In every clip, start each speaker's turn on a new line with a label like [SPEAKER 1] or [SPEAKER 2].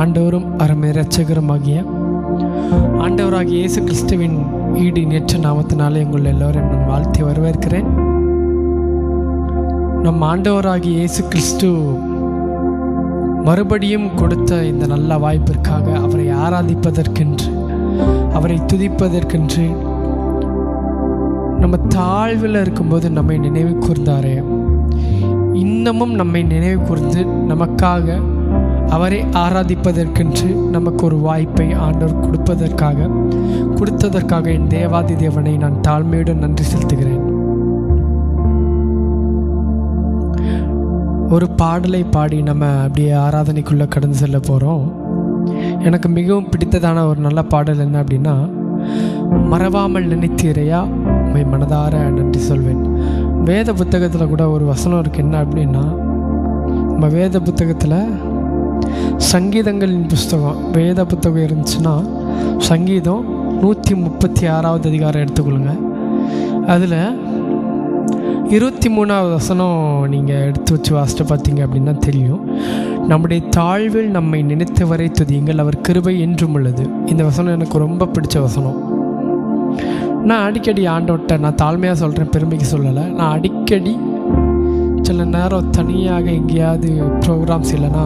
[SPEAKER 1] ஆண்டவரும் அருமை இரட்சகருமாகிய ஆண்டவராகிய இயேசு கிறிஸ்துவின் ஈடு நேற்ற நாமத்தினாலே உங்கள் எல்லோரும் நான் வாழ்த்தி வரவேற்கிறேன். நம் ஆண்டவராகிய இயேசு கிறிஸ்து மறுபடியும் கொடுத்த இந்த நல்ல வாய்ப்பிற்காக அவரை ஆராதிப்பதற்கென்று அவரை துதிப்பதற்கென்று நம்ம தாழ்வில் இருக்கும்போது நம்மை நினைவு கூர்ந்தாரே. இன்னமும் நம்மை நினைவு கூர்ந்து நமக்காக அவரை ஆராதிப்பதற்கென்று நமக்கு ஒரு வாய்ப்பை ஆண்டவர் கொடுப்பதற்காக கொடுத்ததற்காக என் தேவாதி தேவனை நான் தாழ்மையுடன் நன்றி செலுத்துகிறேன். ஒரு பாடலை பாடி நம்ம அப்படியே ஆராதனைக்குள்ளே கடந்து செல்ல போகிறோம் எனக்கு மிகவும் பிடித்ததான ஒரு நல்ல பாடல் என்ன அப்படின்னா மறவாமல் நினைத்தீரையா? உண்மை மனதார நன்றி சொல்வேன். வேத புத்தகத்தில் கூட ஒரு வசனம் இருக்குது என்ன அப்படின்னா நம்ம வேத புத்தகத்தில் சங்கீதங்களின் புஸ்தகம் வேத புத்தகம் இருந்துச்சுன்னா சங்கீதம் நூற்றி முப்பத்தி ஆறாவது அதிகாரம் எடுத்துக்கொள்ளுங்க. அதில் இருபத்தி மூணாவது வசனம் நீங்கள் எடுத்து வச்சு வாசிட்டு பார்த்தீங்க அப்படின்னா தெரியும். நம்முடைய தாழ்வில் நம்மை நினைத்தவரை துதியுங்கள் அவர் கிருபை என்றும் உள்ளது. இந்த வசனம் எனக்கு ரொம்ப பிடிச்ச வசனம். நான் அடிக்கடி ஆண்டவட்ட நான் தாழ்மையாக சொல்கிறேன் பெருமைக்கு சொல்லலை. நான் அடிக்கடி சில நேரம் தனியாக எங்கேயாவது ப்ரோக்ராம்ஸ் இல்லைன்னா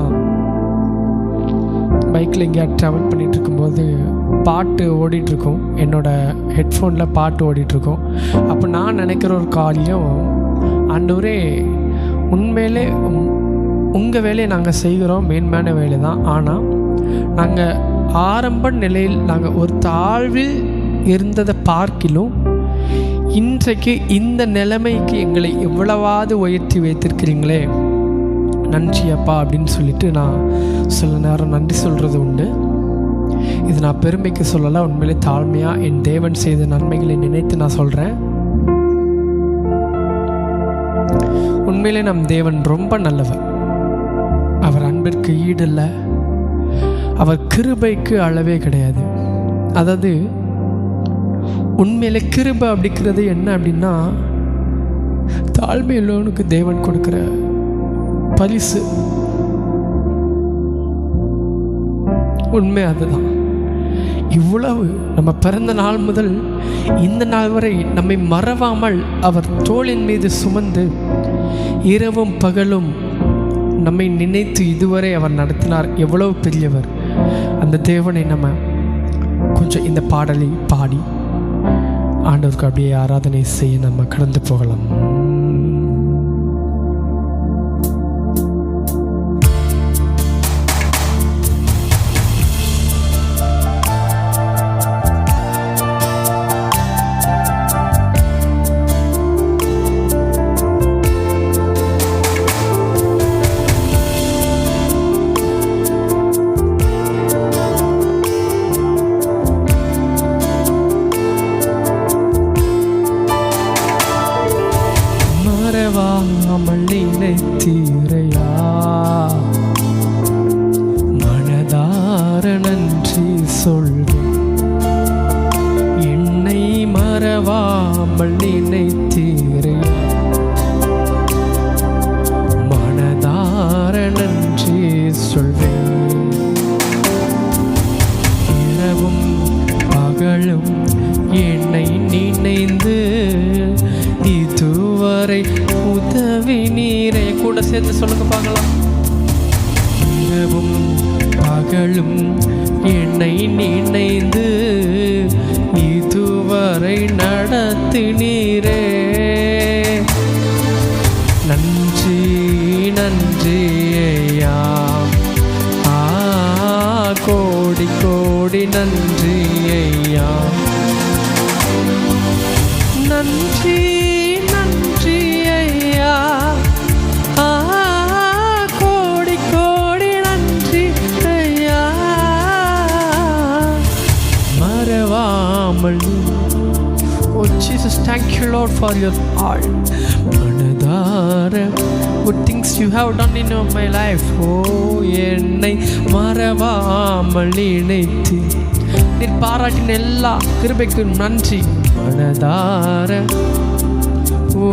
[SPEAKER 1] பைக்கில் எங்கேயாவது ட்ராவல் பண்ணிகிட்டு இருக்கும்போது பாட்டு ஓடிட்டுருக்கும். என்னோடய ஹெட்ஃபோனில் பாட்டு ஓடிட்டுருக்கும். அப்போ நான் நினைக்கிற ஒரு காலையும் ஆண்டவரே உண்மையிலே உங்கள் வேலையை நாங்கள் செய்கிறோம். மேன்மையான வேலை தான் ஆனால் நாங்கள் ஆரம்ப நிலையில் நாங்கள் ஒரு தாழ்வில் இருந்ததை பார்க்கிலும் இன்றைக்கு இந்த நிலைமைக்கு எங்களை எவ்வளவாவது உயர்த்தி வைத்திருக்கிறீங்களே. நன்றி அப்பா அப்படின்னு சொல்லிட்டு நான் சில நேரம் நன்றி சொல்கிறது உண்டு. இது நான் பெருமைக்கு சொல்லலை உண்மையிலே தாழ்மையாக என் தேவன் செய்த நன்மைகளை நினைத்து நான் சொல்கிறேன் உண்மையிலே நம் தேவன் ரொம்ப நல்லவர். அவர் அன்பிற்கு ஈடில்லை அவர் கிருபைக்கு அளவே கிடையாது. அதாவது உண்மையில கிருபை அப்படிங்கிறது என்ன அப்படின்னா தாழ்மையுள்ளவனுக்கு தேவன் கொடுக்குற பரிசு. உண்மை அதுதான். இவ்வளவு நம்ம பிறந்த நாள் முதல் இந்த நாள் வரை நம்மை மறவாமல் அவர் தோளின் மீது சுமந்து இரவும் பகலும் நம்மை நினைத்து இதுவரை அவர் நடத்தினார். எவ்வளவு பெரியவர். அந்த தேவனை நம்ம கொஞ்சம் இந்த பாடலை பாடி ஆண்டவருக்கு அப்படியே ஆராதனை செய்ய நம்ம கடந்து போகலாம். கூட சேர்ந்து சொல்லுங்க பார்க்கலாம். இரவும் பகலும் என்னை நினைந்து இதுவரை நடத்தினீரே நன்றி நன்றி. Thank you, Lord, for your heart. All மனதார good things you have done in my life ஓ என்னை மறவாமல் இணைத்து நீர் பாராட்டின எல்லா கிருபைக்கும் நன்றி மனதார ஓ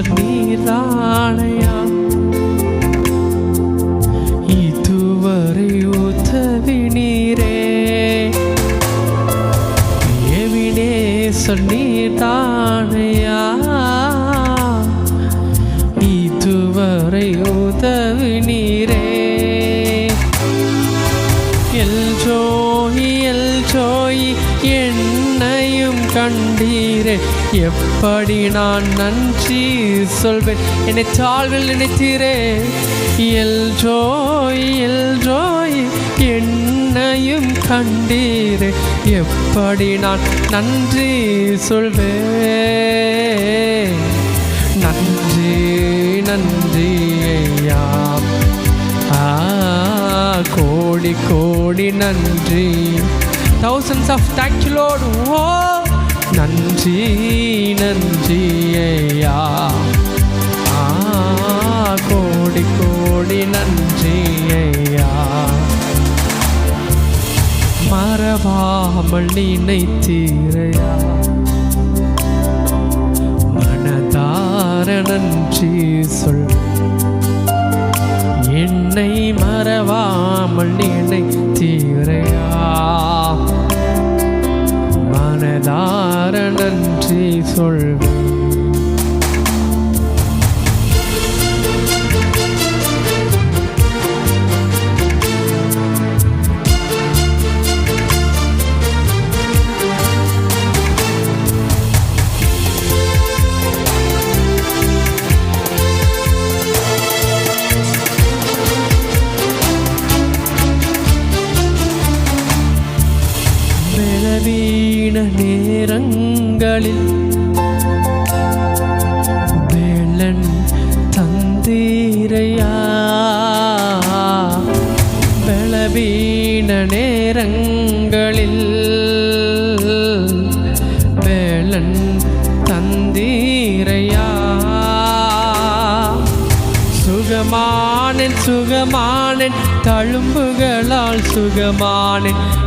[SPEAKER 1] நீராணையா? இதுவரை உதவி நீரே. எவினேச நீராணையா இதுவரை உதவி நீரே. எல்ஜோயி எல்ஜோயி என்னையும் கண்டீரே. எப்படி நான் நன்றி சொல்வேன். என்னை தாழ்வில் நினைத்தீரே. எல்ஜோய் எல்ஜோய் என்னையும் கண்டீரே. எப்படி நான் நன்றி சொல்வேன்? நன்றி நன்றி ஐயா. கோடி கோடி நன்றி. Thousands of thank you lord. ஓ நன்றி நன்றி ஐயா. ஆ கோடி கோடி நன்றி ஐயா. மறவாமல் நினைத்தீரையா. மனதார நன்றி சொல். என்னை மறவாமல் நினைத்தீரையா நன்றி சொல்வேன்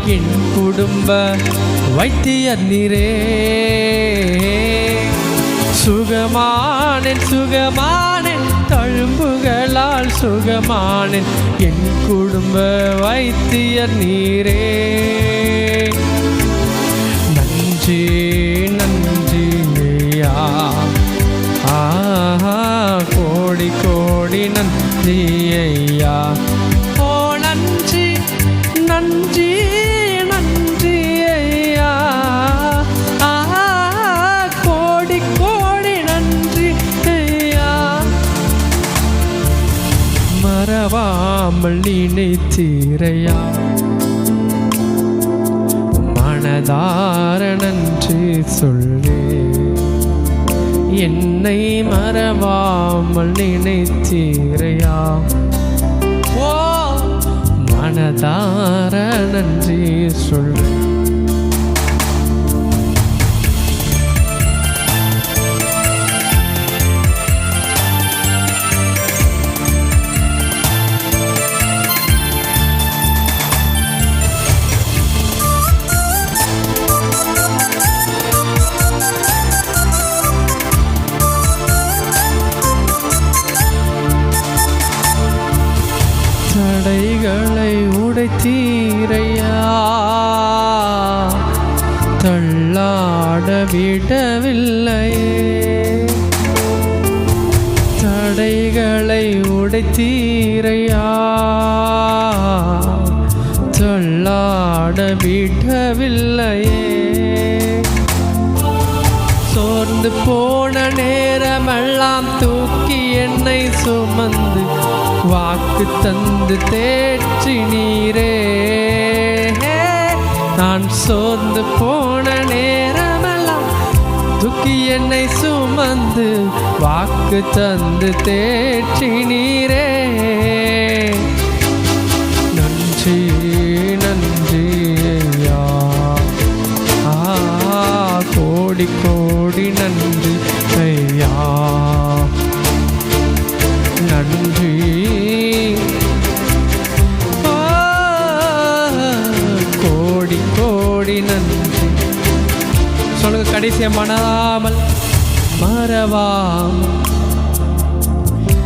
[SPEAKER 1] என் குடும்ப வைத்தியர் நீரே. சுகமானேன் சுகமானேன் தழும்புகளால் சுகமானேன் என் குடும்ப வைத்தியர் நீரே. நன்றி நன்றி ஐயா. ஆஹா கோடி கோடி நன்றி தீரையா? நினைத்தீரையா மனதார நன்றி சொல்வே. என்னை மறவாமல் நினைத்தீரையா? ஓ மனதார நன்றி சொல்வே. தள்ளாட சோர்ந்து போன நேரமெல்லாம் தூக்கி என்னை சுமந்து வாக்கு தந்து தேற்றி நீரே. நான் சோர்ந்து போன நேரமெல்லாம் தூக்கி என்னை சுமந்து வாக்கு தந்து தேற்றி நீரே. நன்றி ஐயா. நன்றி. கோடி கோடி நன்றி. சொல்லுங்க கடைசியை மறவாமல். மறவாம்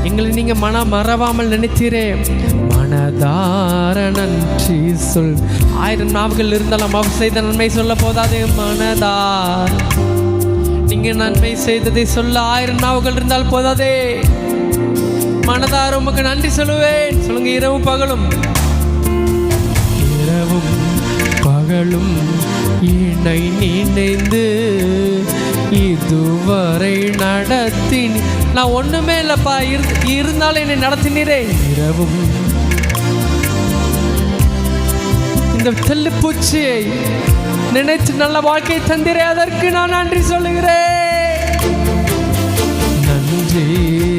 [SPEAKER 1] எங்களை நீங்க மன மறவாமல் நினைத்தீரே. மனதார நன்றி சொல். ஆயிரம் நாவுகள் இருந்தாலும் அவர் செய்த நன்மை சொல்ல போதாது. மனதார். நீங்க நன்மை செய்ததை சொல்ல ஆயிரம் நாவுகள் இருந்தால் போதாதே. மனதார உமக்கு நன்றி சொல்லுவேன். சொல்லுங்க இரவும் பகலும். இரவும் பகலும் என்னை நினைந்து இதுவரை நடத்தி நான் ஒண்ணுமே இல்லப்பா. இரு- இருந்தாலும் என்னை நடத்தினீரே. இரவும் இந்த தெல்லு பூச்சியை நினைத்து நல்ல வாழ்க்கை தந்திரே அதற்கு நான் நன்றி சொல்லுகிறேன். நன்றி.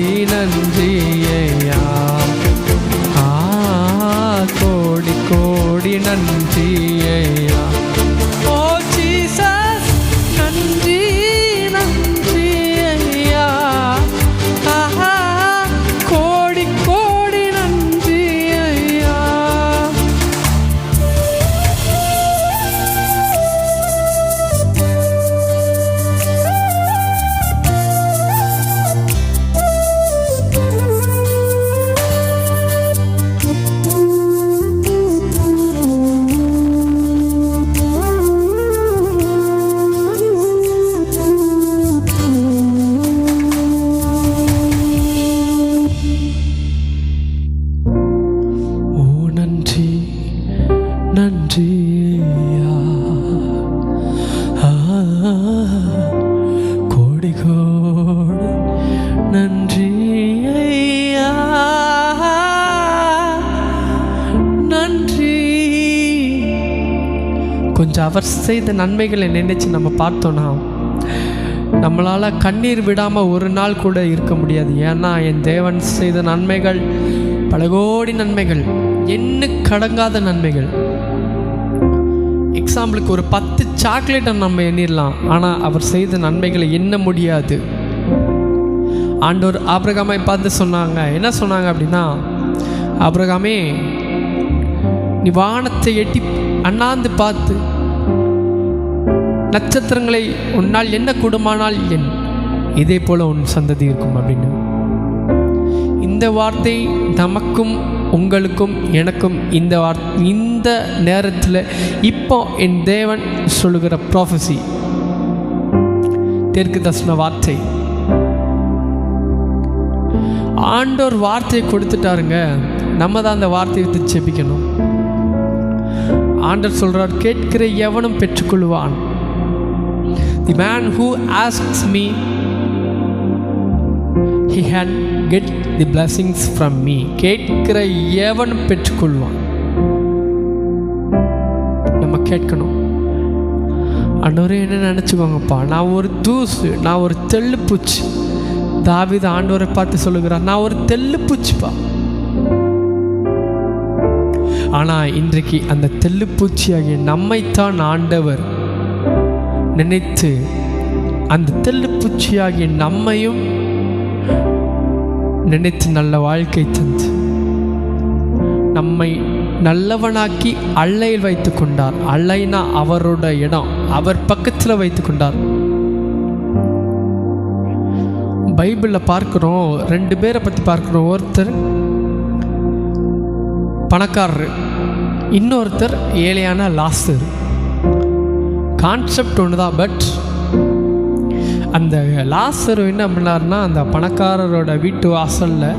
[SPEAKER 1] செய்த நன்மைகளை நினைச்சு நம்ம பார்த்தோன்னா நம்மளால் கண்ணீர் விடாமல் ஒரு நாள் கூட இருக்க முடியாது. ஏன்னா என் தேவன் செய்த நன்மைகள் பல கோடி நன்மைகள் என்ன கடங்காத நன்மைகள். எக்ஸாம்பிளுக்கு ஒரு பத்து சாக்லேட்டை நம்ம எண்ணிடலாம். ஆனால் அவர் செய்த நன்மைகளை எண்ண முடியாது. ஆண்டோர் ஆபிரகாமை பார்த்து சொன்னாங்க. என்ன சொன்னாங்க அப்படின்னா ஆபிரகாமே நீ வானத்தை எட்டி அண்ணாந்து பார்த்து நட்சத்திரங்களை உன்னால் என்ன கூடுமானால் என். இதே போல உன் சந்ததி இருக்கும் அப்படின்னு. இந்த வார்த்தை நமக்கும் உங்களுக்கும் எனக்கும் இந்த வார் இந்த நேரத்தில் இப்போ என் தேவன் சொல்லுகிற ப்ராஃபஸி தெற்கு தர்சன வார்த்தை. ஆண்டோர் வார்த்தையை கொடுத்துட்டாருங்க. நம்ம தான் அந்த வார்த்தையை விட்டு செபிக்கணும். ஆண்டர் சொல்றார் கேட்கிற எவனும் பெற்றுக்கொள்வான். The man who asks me he can get the blessings from me கேட்கிற எவன் பெற்றுக்கொள்வான். நம்ம கேட்கணும். ஆண்டவரே என்ன நினச்சிக்கோங்கப்பா நான் ஒரு தூசு நான் ஒரு தெள்ளுப்பூச்சி தாவித ஆண்டவரை பார்த்து சொல்லுகிறான் நான் ஒரு தெள்ளுப்பூச்சிப்பா ஆனால் இன்றைக்கு அந்த தெள்ளுப்பூச்சியாகிய நம்மைத்தான் ஆண்டவர் நினைத்து அந்த தெல்லுப்பூச்சியாகிய நம்மையும் நினைத்து நல்ல வாழ்க்கை தந்து நம்மை நல்லவனாக்கி அல்லையில் வைத்து கொண்டார். அல்லைனா அவரோட இடம். அவர் பக்கத்தில் வைத்து கொண்டார். பைபிளில் பார்க்குறோம் ரெண்டு பேரை பற்றி பார்க்குறோம். ஒருத்தர் பணக்காரர் இன்னொருத்தர் ஏழையான லாஸ்டர். கான்செப்ட் ஒன்று தான் பட் அந்த லாஸ்டர் என்ன பண்ணாருன்னா அந்த பணக்காரரோட வீட்டு வாசலில்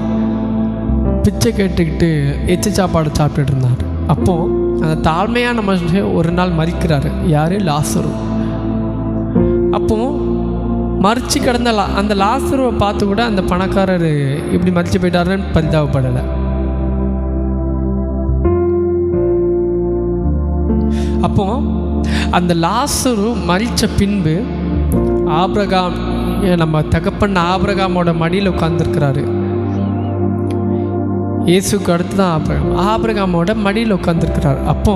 [SPEAKER 1] பிச்சை கேட்டுக்கிட்டு எச்சு சாப்பாடு சாப்பிட்டுட்டு இருந்தார். அப்போது அந்த தாழ்மையான மனுஷன் ஒரு நாள் மறிக்கிறாரு. யார்? லாசரு. அப்போது மறிச்சு கிடந்த லா அந்த லாசருவை பார்த்து கூட அந்த பணக்காரர் இப்படி மறிச்சு போயிட்டாருன்னு பரிதாபப்படலை. அப்போது அந்த லாசரு மறித்த பின்பு ஆபிரகாம் நம்ம தகப்பன் ஆபிரகாமோட மடியில் உட்காந்துருக்கிறாரு இயேசுக்கு அடுத்து தான் ஆபிரகாம் ஆபிரகாமோட மடியில் உட்காந்துருக்கிறார் அப்போ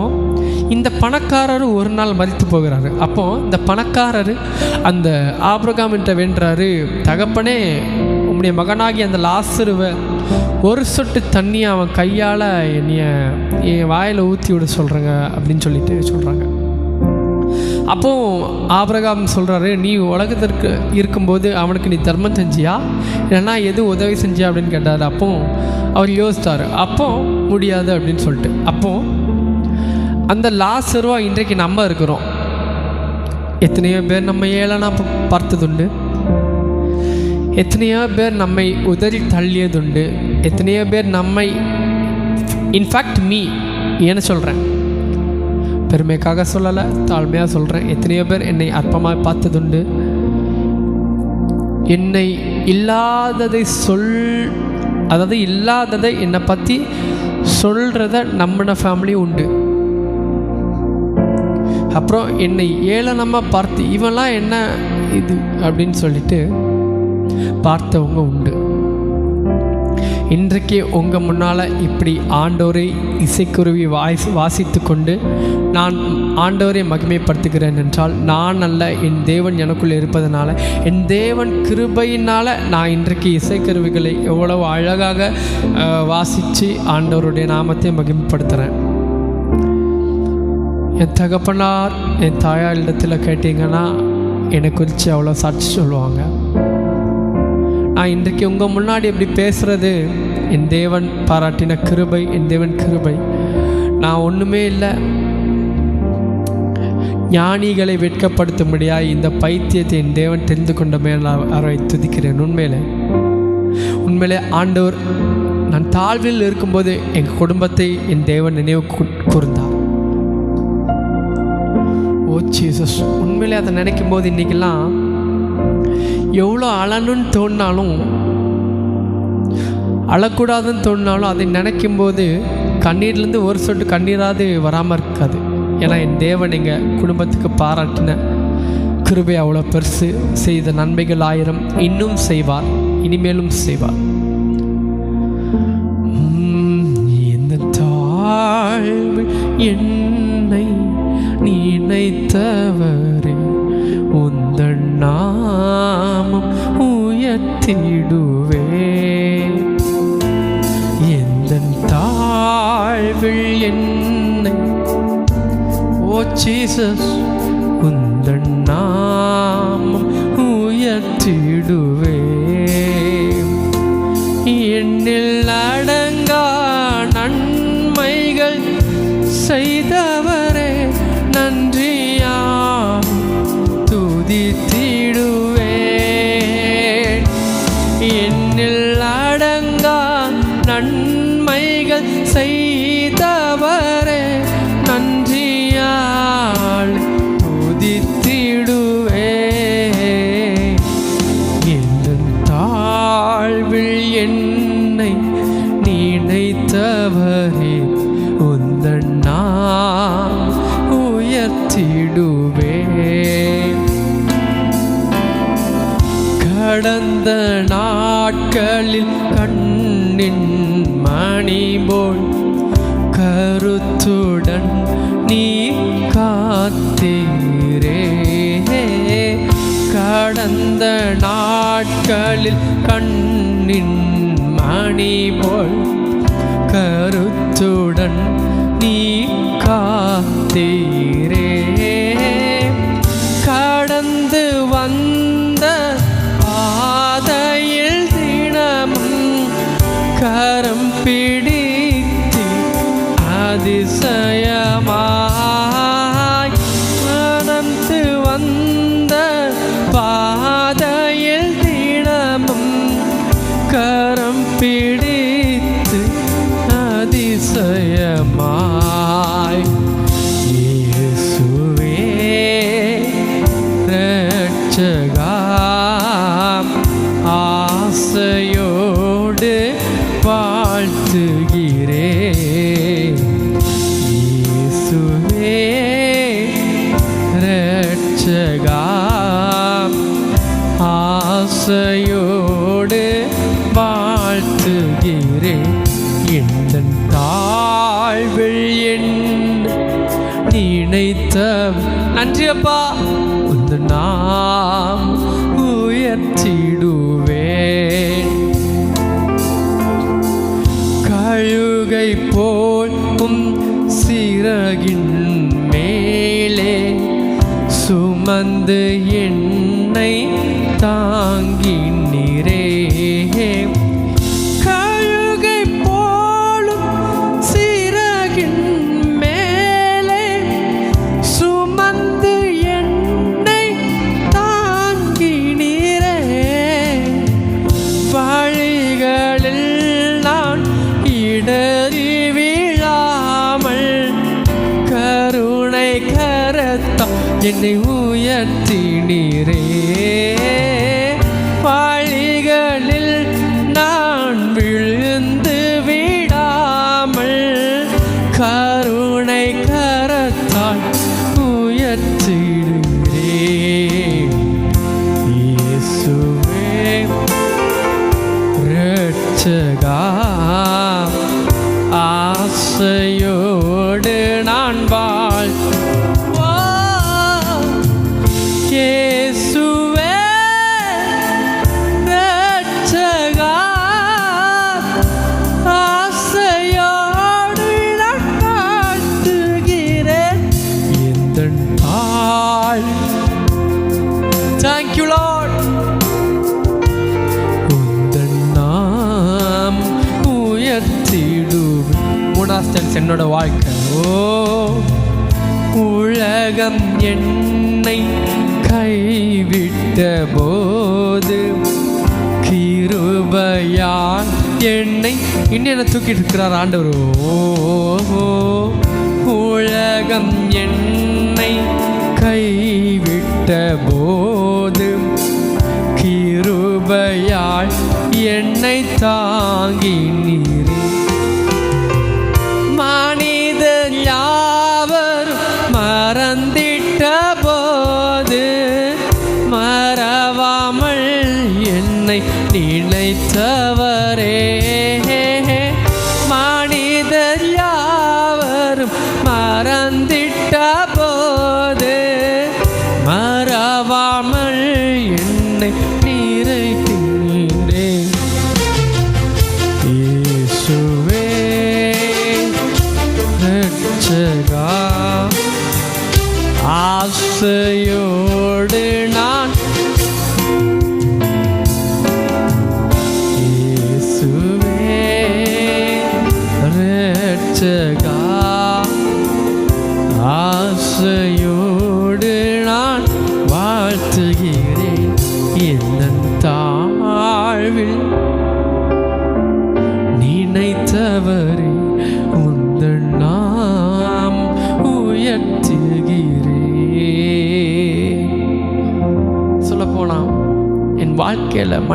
[SPEAKER 1] இந்த பணக்காரர் ஒரு நாள் மறித்து போகிறாரு. அப்போ இந்த பணக்காரர் அந்த ஆபிரகாம்கிட்ட வேண்டுறாரு தகப்பனே உம்முடைய மகனாகி அந்த லாசருவை ஒரு சொட்டு தண்ணி அவன் கையால் என்னைய என் வாயில் ஊற்றி விட சொல்கிறேங்க அப்படின்னு சொல்லிட்டு சொல்கிறாங்க அப்போ ஆபிரகாம் சொல்கிறாரு நீ உலகத்திற்கு இருக்கும்போது அவனுக்கு நீ தர்மம் செஞ்சியா? இல்லைன்னா எது உதவி செஞ்சியா? அப்படின்னு கேட்டார். அப்போ அவர் யோசித்தார் அப்போ முடியாது அப்படின்னு சொல்லிட்டு. அப்போ அந்த லாசருவா இன்றைக்கு நம்ம இருக்கிறோம். எத்தனையோ பேர் நம்ம ஏழனா பார்த்ததுண்டு. எத்தனையோ பேர் நம்மை உதறி தள்ளியதுண்டு. எத்தனையோ பேர் நம்மை இன்ஃபேக்ட் மீ ஏன்னு சொல்கிறேன் பெருமைக்காக சொல்லலை தாழ்மையாக சொல்கிறேன் எத்தனையோ பேர் என்னை அற்பமாக பார்த்ததுண்டு. என்னை இல்லாததை சொல் அதாவது இல்லாததை என்னை பற்றி சொல்கிறத நம்மன ஃபேமிலி உண்டு. அப்புறம் என்னை ஏளனமாக பார்த்து இவன்லாம் என்ன இது? அப்படின்னு சொல்லிட்டு பார்த்தவங்க உண்டு. இன்றைக்கு உங்கள் முன்னால் இப்படி ஆண்டோரை இசைக்குருவி வாய்ஸ் வாசித்து கொண்டு நான் ஆண்டோரை மகிமைப்படுத்துகிறேன் என்றால் நான் அல்ல என் தேவன் எனக்குள் இருப்பதனால என் தேவன் கிருபையினால் நான் இன்றைக்கு இசைக்கருவிகளை எவ்வளவு அழகாக வாசித்து ஆண்டவருடைய நாமத்தை மகிமைப்படுத்துகிறேன் என் தகப்பனார் என் தாயாரிடத்தில் கேட்டிங்கன்னா என்னை குறித்து அவ்வளோ சாட்சி சொல்லுவாங்க. நான் இன்றைக்கு உங்கள் முன்னாடி இப்படி பேசுகிறது என் தேவன் பாராட்டின கிருபை என் தேவன் கிருபை. நான் ஒன்றுமே இல்லை. ஞானிகளை வெட்கப்படுத்தும்படியாக இந்த பைத்தியத்தை என் தேவன் தெரிந்து கொண்டமே நான் அவரை துதிக்கிறேன். உண்மையிலே உண்மையிலே ஆண்டவர் நான் தாழ்வில் இருக்கும்போது எங்கள் குடும்பத்தை என் தேவன் நினைவு கூர்ந்தார். Oh Jesus. உண்மையிலே அதை நினைக்கும் போது இன்றைக்கெல்லாம் எவ்வளோ அழணும்னு தோணினாலும் அழக்கூடாதுன்னு தோணினாலும் அதை நினைக்கும் போது கண்ணீர்லேருந்து ஒரு சொட்டு கண்ணீராவது வராமல் இருக்காது. ஏன்னா என் தேவன் எங்கள் குடும்பத்துக்கு பாராட்டின கிருபை அவ்வளோ பெருசு. செய்த நன்மைகள் ஆயிரம். இன்னும் செய்வார். இனிமேலும் செய்வார். உம், தாழ்வு என்னை நினைத்தவரே உந்தன் நாமம் உயர்த்திடுவே எந்த தாழ்வில் என்னை ஓ ஜீசஸ் உந்தன் நாமம் உயர்த்திடுவே நன்மைகள் செய்தவரே நன்றியால் உதித்திடுவே எந்தன் தாழ்வில் என்னை நினைத்தவரே உந்தன் நான் உயர்த்திடுவேன் கடந்த நாட்களில் மணி போல் கருத்துடன் நீ காத்தீரே. கடந்த நாட்களில் கண்ணின் மணி போல் கருத்துடன் நீ சுமந்து என்னோட வாழ்க்கை. ஓ உலகம் என்னை கைவிட்ட போது கிருபையான் என்னை இன்னும் என்ன தூக்கிட்டு இருக்கிறார் ஆண்டவர். ஓ உலகம் என்னை கைவிட்ட போது கிருபையால் என்னை தாங்கின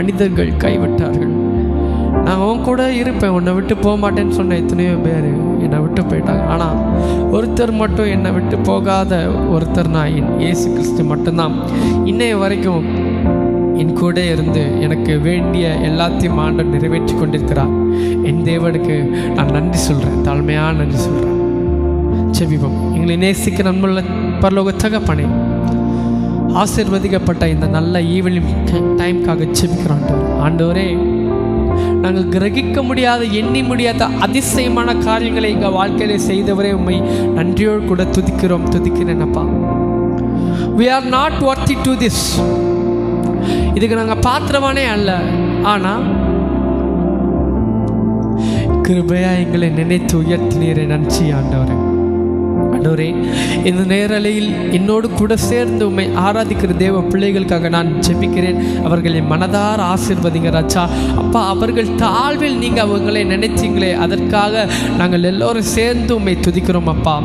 [SPEAKER 1] மனிதர்கள் கைவிட்டார்கள். நான் உன் கூட இருப்பேன் உன்னை விட்டு போக மாட்டேன்னு சொன்ன எத்தனையோ பேர் என்னை விட்டு போயிட்டாங்க. ஆனால் ஒருத்தர் மட்டும் என்னை விட்டு போகாத ஒருத்தர் நான் என் இயேசு கிறிஸ்து மட்டும்தான். இன்னைய வரைக்கும் என் கூட இருந்து எனக்கு வேண்டிய எல்லாத்தையும் ஆண்டு நிறைவேற்றி கொண்டிருக்கிறார். என் தேவனுக்கு நான் நன்றி சொல்கிறேன் தாழ்மையாக நன்றி சொல்கிறேன் செவிபம் எங்களை நேசிக்க நன்முள்ள பரலோக தகப்பனே ஆசிர்வதிக்கப்பட்ட இந்த நல்ல ஈவினிங் டைம்க்காக செபிக்கிறோம் ஆண்டவரே. நாங்கள் கிரகிக்க முடியாத எண்ணி முடியாத அதிசயமான காரியங்களை எங்கள் வாழ்க்கையில செய்தவரே உண்மை நன்றியோடு கூட துதிக்கிறோம் துதிக்கிறேன்னப்பா we are not worthy to this இதுக்கு நாங்கள் பாத்திரமானே அல்ல. ஆனால் கிருபையா எங்களை நினைத்து உயர்த்தினீரை நன்றி ஆண்டவரே. ஆண்டவரே இந்த நேரலையில் என்னோடு கூட சேர்ந்து உண்மை ஆராதிக்கிற தேவ பிள்ளைகளுக்காக நான் ஜெபிக்கிறேன். அவர்களை மனதார ஆசிர்வதிங்க ராச்சா அப்பா அவர்கள் தாழ்வில் நீங்கள் அவங்களை நினைச்சீங்களே அதற்காக நாங்கள் எல்லோரும் சேர்ந்து உண்மை துதிக்கிறோம் அப்பா.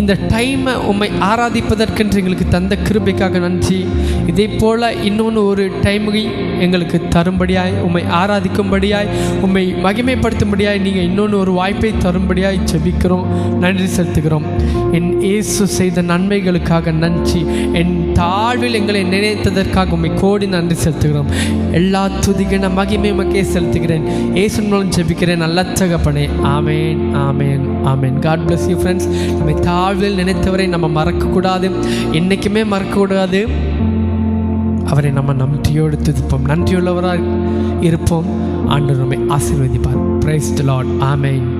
[SPEAKER 1] இந்த டைமை உம்மை ஆராதிப்பதற்கென்று எங்களுக்கு தந்த கிருபைக்காக நன்றி. இதே போல் இன்னொன்று ஒரு டைமை எங்களுக்கு தரும்படியாய் உம்மை ஆராதிக்கும்படியாய் உம்மை மகிமைப்படுத்தும்படியாய் நீங்கள் இன்னொன்று ஒரு வாய்ப்பை தரும்படியாய் ஜெபிக்கிறோம். நன்றி செலுத்துகிறோம். என் இயேசு செய்த நன்மைகளுக்காக நன்றி. என் தாழ்வில் எங்களை நினைத்ததற்காக உண்மை கோடி நன்றி செலுத்துகிறோம். எல்லா துதிகன மகிமை மக்கே செலுத்துகிறேன். இயேசு மூலம் ஜெபிக்கிறேன். நல்ல தகப்பனே. ஆமேன் ஆமேன். ஆமேன். காட் பிளஸ் யூ ஃப்ரெண்ட்ஸ் நம்மை தாழ்வில் நினைத்தவரை நம்ம மறக்கக்கூடாது. என்றைக்குமே மறக்கக்கூடாது. அவரை நம்ம நன்றியோடு துதிப்போம். நன்றியுள்ளவராக இருப்போம். ஆண்டு நம்மை ஆசீர்வதிப்பார். பிரைஸ் லார்ட் ஆமேன்